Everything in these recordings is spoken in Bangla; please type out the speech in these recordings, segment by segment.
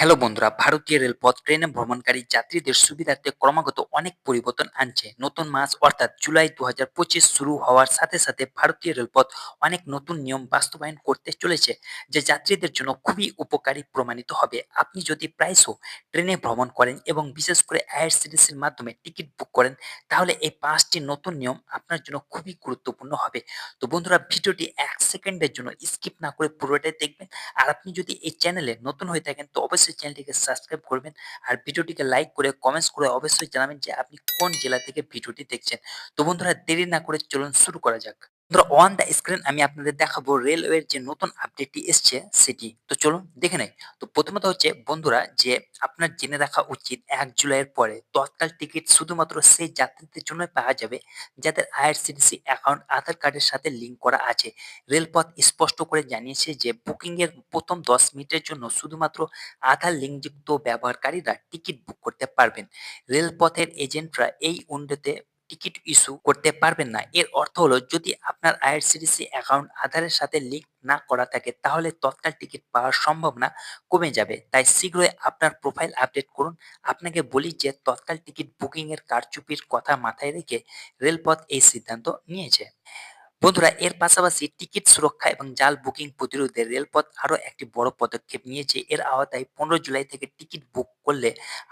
হ্যালো বন্ধুরা, ভারতীয় রেলপথ ট্রেনে ভ্রমণকারী যাত্রীদের সুবিধার্থে ক্রমাগত অনেক পরিবর্তন আনছে। নতুন মাস অর্থাৎ জুলাই দু হাজার পঁচিশ শুরু হওয়ার সাথে সাথে ভারতীয় রেলপথ অনেক নতুন নিয়ম বাস্তবায়ন করতে চলেছে, যে যাত্রীদের জন্য খুবই উপকারী প্রমাণিত হবে। আপনি যদি প্রায়শ ট্রেনে ভ্রমণ করেন এবং বিশেষ করে আইআরসিটিসির মাধ্যমে টিকিট বুক করেন, তাহলে এই পাঁচটি নতুন নিয়ম আপনার জন্য খুবই গুরুত্বপূর্ণ হবে। তো বন্ধুরা, ভিডিওটি এক সেকেন্ডের জন্য স্কিপ না করে পুরোটাই দেখবেন। আর আপনি যদি এই চ্যানেলে নতুন হয়ে থাকেন, তো অবশ্যই চ্যানেলটিকে সাবস্ক্রাইব করবেন। আর ভিডিওটিকে লাইক করে কমেন্টস করে অবশ্যই জানাবেন যে আপনি কোন জেলা থেকে ভিডিওটি দেখছেন। তো বন্ধুরা, দেরি না করে চলুন শুরু করা যাক। বন্ধুরা অন দ্য স্ক্রিন আমি আপনাদের দেখাবো রেলওয়ের যে নতুন আপডেটটি এসছে সেটি। তো চলুন দেখে নেই। তো প্রথমত হচ্ছে, বন্ধুরা, যে আপনার জেনে রাখা উচিত এক জুলাইয়ের পরে তৎকাল টিকিট শুধুমাত্র সেই যাত্রীদের জন্য পাওয়া যাবে যাদের আইআরসিটিসি অ্যাকাউন্ট আধার কার্ডের সাথে লিঙ্ক করা আছে। রেলপথ স্পষ্ট করে জানিয়েছে যে বুকিংয়ের প্রথম দশ মিনিটের জন্য শুধুমাত্র আধার লিঙ্কযুক্ত ব্যবহারকারীরা টিকিট বুক করতে পারবেন। রেলপথের এজেন্টরা এই উইন্ডোতে টিকিট ইস্যু করতে পারবেন না। এর অর্থ হলো, যদি আপনার আইআরসিটিসি অ্যাকাউন্ট আধারের সাথে লিঙ্ক না করা থাকে, তাহলে তৎকাল টিকিট পাওয়ার সম্ভাবনা কমে যাবে। তাই শীঘ্রই আপনার প্রোফাইল আপডেট করুন। আপনাকে বলি যে, তৎকাল টিকিট বুকিংয়ের কারচুপির কথা মাথায় রেখে রেলপথ এই সিদ্ধান্ত নিয়েছে। বন্ধুরা, এর পাশাপাশি টিকিট সুরক্ষা এবং জাল বুকিং প্রতিরোধে রেলপথ আরও একটি বড় পদক্ষেপ নিয়েছে। এর আওতায় পনেরো জুলাই থেকে টিকিট বুক করলে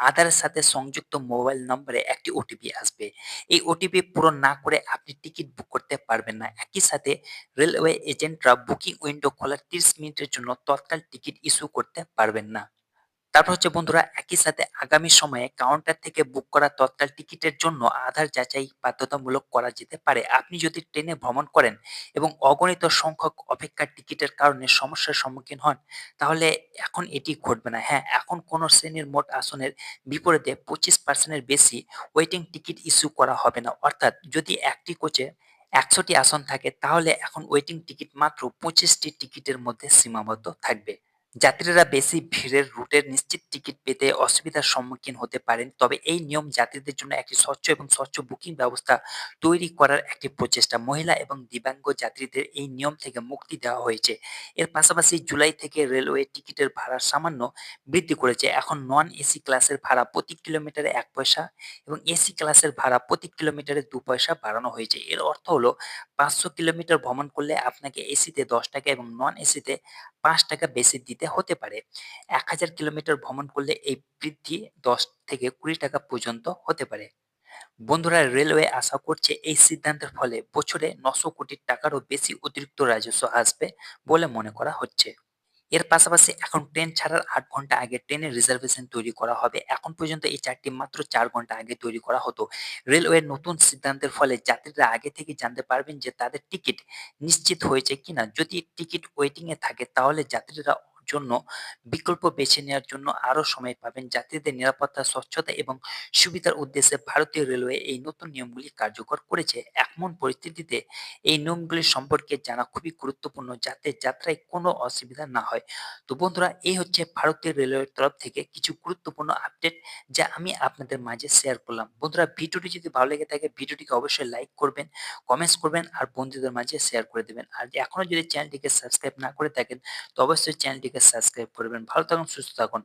আধারের সাথে সংযুক্ত মোবাইল নম্বরে একটি ওটিপি আসবে। এই ওটিপি পূরণ না করে আপনি টিকিট বুক করতে পারবেন না। একই সাথে রেলওয়ে এজেন্টরা বুকিং উইন্ডো খোলার তিরিশ মিনিটের জন্য তৎকাল টিকিট ইস্যু করতে পারবেন না। তারপর হচ্ছে, বন্ধুরা, একই সাথে আগামী সময়ে কাউন্টার থেকে বুক করা তৎকাল টিকিটের জন্য আধার যাচাই বাধ্যতামূলক করা যেতে পারে। আপনি যদি ট্রেনে ভ্রমণ করেন এবং অগণিত সংখ্যক অপেক্ষার টিকিটের কারণে সমস্যার সম্মুখীন হন, তাহলে এখন এটি ঘটবে না। হ্যাঁ এখন কোনো শ্রেণির মোট আসনের বিপরীতে পঁচিশ পার্সেন্টের বেশি ওয়েটিং টিকিট ইস্যু করা হবে না। অর্থাৎ যদি একটি কোচে একশোটি আসন থাকে, তাহলে এখন ওয়েটিং টিকিট মাত্র পঁচিশটি টিকিটের মধ্যে সীমাবদ্ধ থাকবে। যাত্রীরা বেশি ভিড়ের রুটের নিশ্চিত টিকিট পেতে অসুবিধার সম্মুখীন হতে পারেন। তবে এই নিয়ম যাত্রীদের জন্য একটি স্বচ্ছ এবং স্বচ্ছ বুকিং ব্যবস্থা তৈরি করার একটি প্রচেষ্টা। মহিলা এবং দিব্যাঙ্গ যাত্রীদের এই নিয়ম থেকে মুক্তি দেওয়া হয়েছে। এর পাশাপাশি জুলাই থেকে রেলওয়ে টিকিটের ভাড়া সামান্য বৃদ্ধি করেছে। এখন নন এসি ক্লাসের ভাড়া প্রতি কিলোমিটারে এক পয়সা এবং এসি ক্লাসের ভাড়া প্রতি কিলোমিটারে দু পয়সা বাড়ানো হয়েছে। এর অর্থ হলো পাঁচশো কিলোমিটার ভ্রমণ করলে আপনাকে এসিতে দশ টাকা এবং নন এসিতে পাঁচ টাকা বেশি দিতে হতে পারে। এক হাজার কিলোমিটার ভ্রমণ করলে এই বৃদ্ধি দশ থেকে কুড়ি টাকা পর্যন্ত হতে পারে। বন্ধুরা, রেলওয়ে আশা করছে এই সিদ্ধান্তের ফলে বছরে নশো কোটি টাকারও বেশি অতিরিক্ত রাজস্ব আসবে বলে মনে করা হচ্ছে। এর পাশাপাশি এখন ট্রেন ছাড়ার আট ঘণ্টা আগে ট্রেনের রিজার্ভেশন তৈরি করা হবে। এখন পর্যন্ত এই চারটি মাত্র চার ঘণ্টা আগে তৈরি করা হতো। রেলওয়ের নতুন সিদ্ধান্তের ফলে যাত্রীরা আগে থেকে জানতে পারবেন যে তাদের টিকিট নিশ্চিত হয়েছে কিনা। যদি টিকিট ওয়েটিংয়ে থাকে তাহলে যাত্রীরা জন্য বিকল্প বেছে নেওয়ার জন্য আরও সময় পাবেন যাত্রীদের নিরাপত্তা, স্বচ্ছতা এবং সুবিধার উদ্দেশ্যে ভারতীয় রেলওয়ে এই নতুন নিয়মগুলি কার্যকর করেছে। এমন পরিস্থিতিতে এই নিয়মগুলি সম্পর্কে জানা খুবই গুরুত্বপূর্ণ যাতে যাত্রায় কোনো অসুবিধা না হয়। তো বন্ধুরা, এই হচ্ছে ভারতীয় রেলওয়ের তরফ থেকে কিছু গুরুত্বপূর্ণ আপডেট যা আমি আপনাদের মাঝে শেয়ার করলাম। বন্ধুরা, ভিডিওটি যদি ভালো লেগে থাকে, ভিডিওটিকে অবশ্যই লাইক করবেন, কমেন্টস করবেন আর বন্ধুদের মাঝে শেয়ার করে দেবেন। আর এখনও যদি চ্যানেলটিকে সাবস্ক্রাইব না করে থাকেন, তো অবশ্যই সাবস্ক্রাইব করবেন ভালো থাকুন সুস্থ থাকুন।